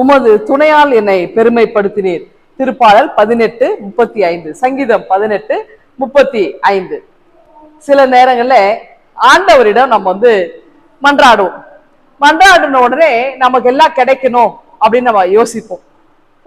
உமது துணையால் என்னை பெருமைப்படுத்தினீர். திருப்பாடல் பதினெட்டு முப்பத்தி ஐந்து. சங்கீதம் பதினெட்டு முப்பத்தி ஐந்து. சில நேரங்களில் ஆண்டவரிடம் நம்ம வந்து மன்றாடுவோம். மன்றாடின உடனே நமக்கு எல்லாம் கிடைக்கணும் அப்படின்னு நம்ம யோசிப்போம்.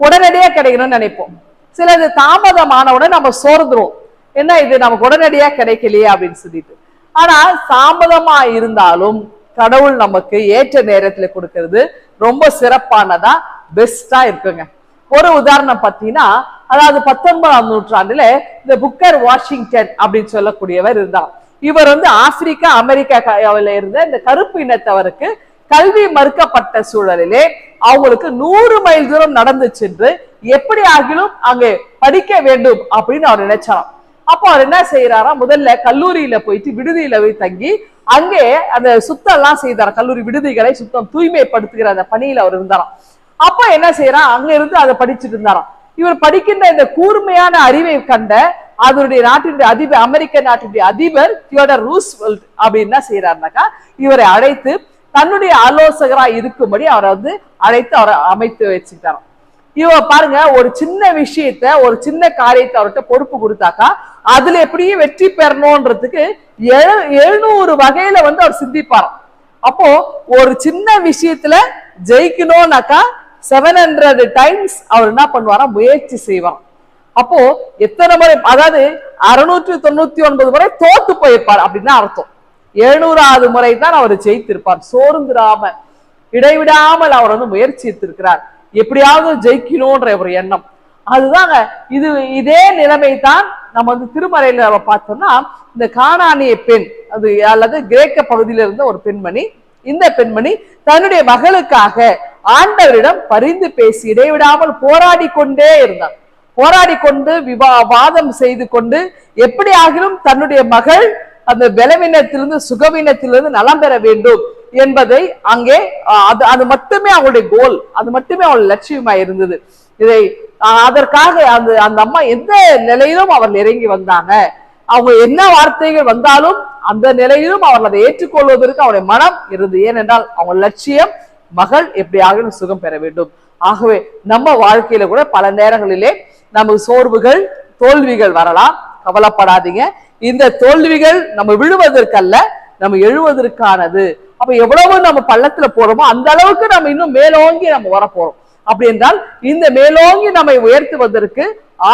உடனடியாக கிடைக்கணும்னு நினைப்போம். சிலது தாமதமான உடனே நம்ம சோர்ந்துருவோம். என்ன இது நமக்கு உடனடியாக கிடைக்கலையே அப்படின்னு சொல்லிட்டு. ஆனால் தாமதமாக இருந்தாலும் கடவுள் நமக்கு ஏற்ற நேரத்தில் கொடுக்கறது ரொம்ப சிறப்பானதா பெஸ்டா இருக்குங்க. ஒரு உதாரணம் பார்த்தீங்கன்னா அதாவது பத்தொன்பதாம் நூற்றாண்டுல இந்த புக்கர் வாஷிங்டன் அப்படின்னு சொல்லக்கூடியவர் இருந்தார். இவர் வந்து ஆப்பிரிக்கா அமெரிக்காவில் இருந்த இந்த கருப்பு இனத்தவருக்கு கல்வி மறுக்கப்பட்ட சூழலிலே அவங்களுக்கு நூறு மைல் தூரம் நடந்து சென்று எப்படி ஆகிலும் அங்கே படிக்க வேண்டும் அப்படின்னு அவர் நினைச்சாராம். அப்போ அவர் என்ன செய்யறாரா முதல்ல கல்லூரியில போயிட்டு விடுதியில போய் தங்கி அங்கே அந்த சுத்தம் எல்லாம் செய்தார்? கல்லூரி விடுதிகளை சுத்தம் தூய்மைப்படுத்துகிற அந்த பணியில அவர் இருந்தாராம். அப்ப என்ன செய்யறான் அங்க இருந்து அதை படிச்சுட்டு இருந்தாராம். இவர் படிக்கின்ற இந்த கூர்மையான அறிவை கண்ட அதனுடைய நாட்டினுடைய அதிபர் அமெரிக்க நாட்டினுடைய அதிபர் தியோடர் ரூஸ்வெல்ட் அப்படின்னு என்ன செய்யறாருனாக்கா இவரை அழைத்து தன்னுடைய ஆலோசகரா இருக்கும்படி அவரை வந்து அழைத்து அவரை அமைத்து வச்சுக்கிட்டாராம். இவ பாருங்க ஒரு சின்ன விஷயத்த ஒரு சின்ன காரியத்தை அவர்கிட்ட பொறுப்பு கொடுத்தாக்கா அதுல எப்படியும் வெற்றி பெறணும்ன்றதுக்கு எழு- எழுநூறு வகையில வந்து அவர் சிந்திப்பாராம். அப்போ ஒரு சின்ன விஷயத்துல ஜெயிக்கணும்னாக்கா செவன் ஹண்ட்ரட் டைம்ஸ் அவர் என்ன பண்ணுவாரா முயற்சி செய்வார் அப்போ எத்தனை முறை அதாவது அறுநூற்றி தொண்ணூத்தி ஒன்பது முறை தோத்து போயிருப்பார் அப்படின்னு அர்த்தம். எழுநூறாவது முறை தான் அவர் ஜெயித்திருப்பார். சோர்ந்துடாம இடைவிடாமல் அவர் வந்து முயற்சி எடுத்திருக்கிறார் எப்படியாவது ஜெயிக்கணும்ன்ற ஒரு எண்ணம். அதுதாங்க இது இதே நிலைமை தான் நம்ம வந்து திருமறையில நம்ம பார்த்தோம்னா இந்த காணாணிய பெண் அது அல்லது கிரேக்க பகுதியில இருந்த ஒரு பெண்மணி இந்த பெண்மணி தன்னுடைய மகளுக்காக ஆண்டவரிடம் பரிந்து பேசி இடைவிடாமல் போராடி கொண்டே இருந்தார் போராடி கொண்டு விவா வாதம் செய்து கொண்டு எப்படி ஆகிலும் தன்னுடைய மகள் அந்த பலவீனத்திலிருந்து சுகவீனத்திலிருந்து நலம் பெற வேண்டும். என்பதை அங்கே அது அது மட்டுமே அவங்களுடைய கோல் அது மட்டுமே அவள் லட்சியமா இருந்தது. இதை அதற்காக அந்த அந்த அம்மா எந்த நிலையிலும் அவர்கள் இறங்கி வந்தாங்க. அவங்க என்ன வார்த்தைகள் வந்தாலும் அந்த நிலையிலும் அவர்கள் அதை ஏற்றுக்கொள்வதற்கு அவருடைய மனம் இருந்தது. ஏனென்றால் அவங்க லட்சியம் மகள் எப்படியாக சுகம் பெற வேண்டும். ஆகவே நம்ம வாழ்க்கையில கூட பல நேரங்களிலே நமக்கு சோர்வுகள் தோல்விகள் வரலாம். கவலைப்படாதீங்க. இந்த தோல்விகள் நம்ம விழுவதற்கல்ல நம்ம எழுவதற்கானது. அப்ப எவ்வளவு நம்ம பள்ளத்துல போறோமோ அந்த அளவுக்கு நம்ம இன்னும் மேலோங்கி நம்ம வரப்போறோம். அப்படி என்றால் இந்த மேலோங்கி நம்மை உயர்த்துவதற்கு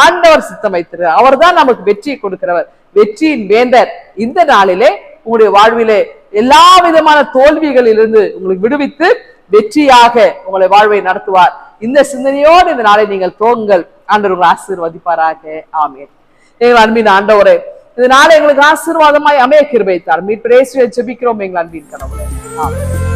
ஆண்டவர் சித்தம் வைத்திருக்கிறார் அவர்தான் நமக்கு வெற்றியை கொடுக்கிறவர். வெற்றியின் வேந்தர். இந்த நாளிலே உங்களுடைய வாழ்விலே எல்லா விதமான தோல்விகளிலிருந்து உங்களுக்கு விடுவித்து வெற்றியாக உங்களை வாழ்வை நடத்துவார். இந்த சிந்தனையோடு இந்த நாளை நீங்கள் தோங்குங்கள் ஆண்டவர் உங்களை ஆசீர்வதிப்பாராக. ஆமென். எங்கள் அன்பின் ஆண்டவரே இந்த நாளை எங்களுக்கு ஆசீர்வாதமாய் அமைய கிருபைத்தார் மீட் பிரேசுவை ஜெபிக்கிறோம் எங்கள் அன்பின் கனவுல ஆமென்